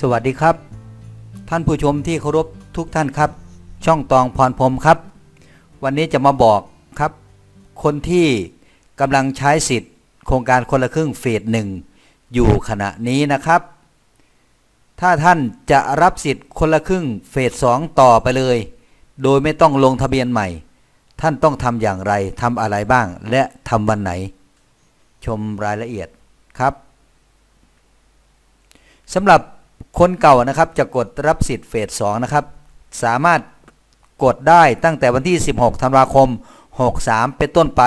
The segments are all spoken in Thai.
สวัสดีครับ ท่านผู้ชมที่เคารพทุกท่านครับ ช่องตองพรพรมครับ วันนี้จะมาบอกครับ คนที่กำลังใช้สิทธิ์ โครงการคนละครึ่งเฟสหนึ่งอยู่ขณะนี้นะครับ ถ้าท่านจะรับสิทธิ์คนละครึ่งเฟสสองต่อไปเลย โดยไม่ต้องลงทะเบียนใหม่ ท่านต้องทำอย่างไรทำอะไรบ้าง และทำวันไหน ชมรายละเอียดครับสำหรับ คนเก่านะครับจะกดรับสิทธิ์เฟส2นะครับ สามารถกดได้ตั้งแต่วันที่ 16ธันวาคม 63 เป็นต้นไป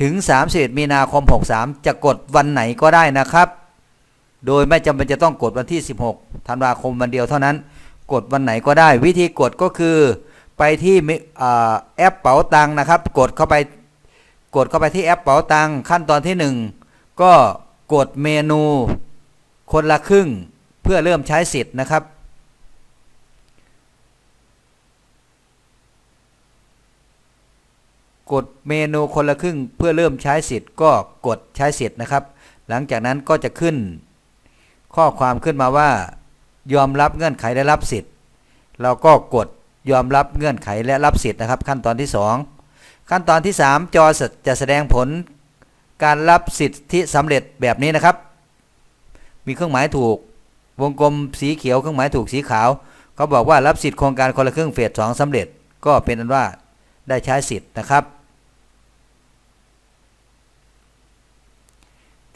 ถึง 31 มีนาคม 63 จะกดวันไหนก็ได้นะครับ โดยไม่จำเป็นจะต้องกดวันที่ 16ธันวาคมวันเดียวเท่านั้น กดวันไหนก็ได้ วิธีกดก็คือ ไปที่มิอ่าแอปเป๋าตังค์นะครับ กดเข้าไปกดเข้าไปที่แอปเป๋าตังค์ขั้นตอนที่ 1 ก็กดเมนู คนละครึ่ง พื่อเริ่มใช้สิทธิ์นะครับ กดเมนูคนละครึ่งเพื่อเริ่มใช้สิทธิ์ก็กดใช้สิทธิ์นะครับ หลังจากนั้นก็จะขึ้น ข้อความขึ้นมาว่า ยอมรับเงื่อนไขและรับสิทธิ์ เราก็กดยอมรับเงื่อนไขและรับสิทธิ์นะครับ ขั้นตอนที่ 2 ขั้นตอนที่ 3 จอจะแสดงผลการรับสิทธิสำเร็จแบบนี้นะครับ มีเครื่องหมายถูก วงกลมสีเขียวเครื่องหมายถูกสีขาวเขาบอกว่ารับสิทธิ์โครงการคนละครึ่งเฟสสองสำเร็จ ก็เป็นอันว่าได้ใช้สิทธิ์นะครับ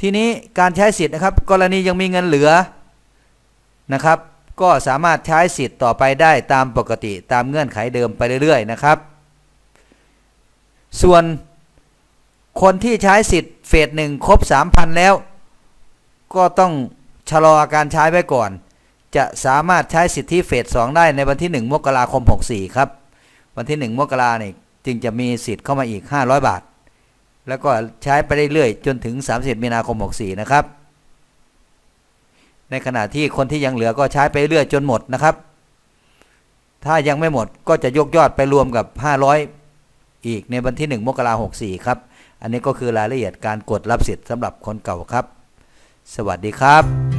ทีนี้การใช้สิทธิ์นะครับ กรณียังมีเงินเหลือนะครับ ก็สามารถใช้สิทธิ์ต่อไปได้ตามปกติตามเงื่อนไขเดิมไปเรื่อยๆนะครับ ส่วนคนที่ใช้สิทธิ์เฟสหนึ่งครบ 3,000 แล้ว ก็ต้อง ชะลอการใช้ไว้ก่อน จะสามารถใช้สิทธิเฟส2ได้ในวันที่ 1 มกราคม 64 ครับ วันที่ 1 มกราเนี่ยจึงจะมีสิทธิ์เข้ามาอีก 500 บาท แล้วก็ใช้ไปเรื่อยๆจนถึง 30 มีนาคม 64 นะครับ ในขณะที่คนที่ยังเหลือก็ใช้ไปเรื่อยจนหมดนะครับ ถ้ายังไม่หมดก็จะยกยอดไปรวมกับ 500 อีกในวันที่ 1 มกราคม 64 ครับ อันนี้ก็คือรายละเอียดการกดรับสิทธิ์สำหรับคนเก่าครับ สวัสดีครับ